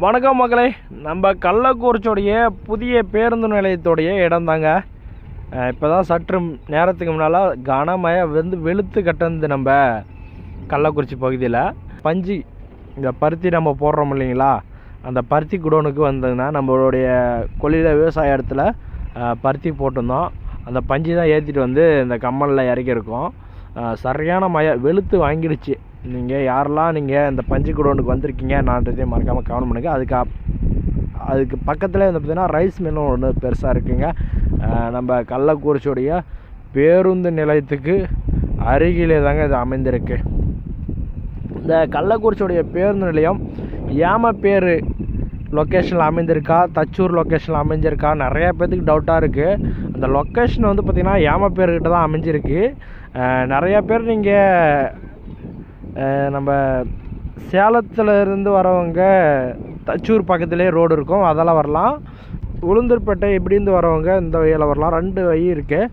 வணக்கம் மக்களே. நம்ம கள்ளக்குறிச்சியோடைய புதிய பேருந்து நிலையத்துடைய இடம் தாங்க. இப்போ தான் சற்று நேரத்துக்கு முன்னால் கனமழை வந்து வெளுத்து கட்டந்து நம்ம கள்ளக்குறிச்சி பகுதியில் பஞ்சு இந்த பருத்தி நம்ம போடுறோம் இல்லைங்களா? அந்த பருத்தி குடோனுக்கு வந்ததுன்னா நம்மளுடைய கொல்லியில் விவசாய இடத்துல பருத்தி போட்டிருந்தோம். அந்த பஞ்சு தான் ஏற்றிட்டு வந்து இந்த கம்மலில் இறக்கியிருக்கோம். அஹ், சரியான மழை வெளுத்து வாங்கிடுச்சு. நீங்கள் யாரெல்லாம் நீங்கள் இந்த பஞ்சு குடோனுக்கு வந்திருக்கீங்க நான்றதே மறக்காமல் கவனம் பண்ணுங்கள் அதுக்கு அப்- அதுக்கு பக்கத்தில் வந்து பார்த்தீங்கன்னா ரைஸ் மில்லும் ஒன்று பெருசாக இருக்குங்க. நம்ம கள்ளக்குறிச்சியுடைய பேருந்து நிலையத்துக்கு அருகிலே தாங்க இது அமைந்திருக்கு. இந்த கள்ளக்குறிச்சியுடைய பேருந்து நிலையம் ஏமப்பேரு லொக்கேஷனில் அமைந்திருக்கா? தச்சூர் லொக்கேஷனில் அமைஞ்சிருக்கா? நிறைய பேர்த்துக்கு டவுட்டாக இருக்குது அந்த லொக்கேஷன் வந்து பார்த்திங்கன்னா ஏம பேர்கிட்ட தான் அமைஞ்சிருக்கு. நிறையா நிறைய பேர் நீங்கள் நம்ம சேலத்தில் இருந்து வரவங்க தச்சூர் பக்கத்துலேயே ரோடு இருக்கும். அதெல்லாம் வரலாம். உளுந்தூர்பேட்டை இப்படி இருந்து வரவங்க இந்த வழியில் வரலாம். ரெண்டு வழி இருக்குது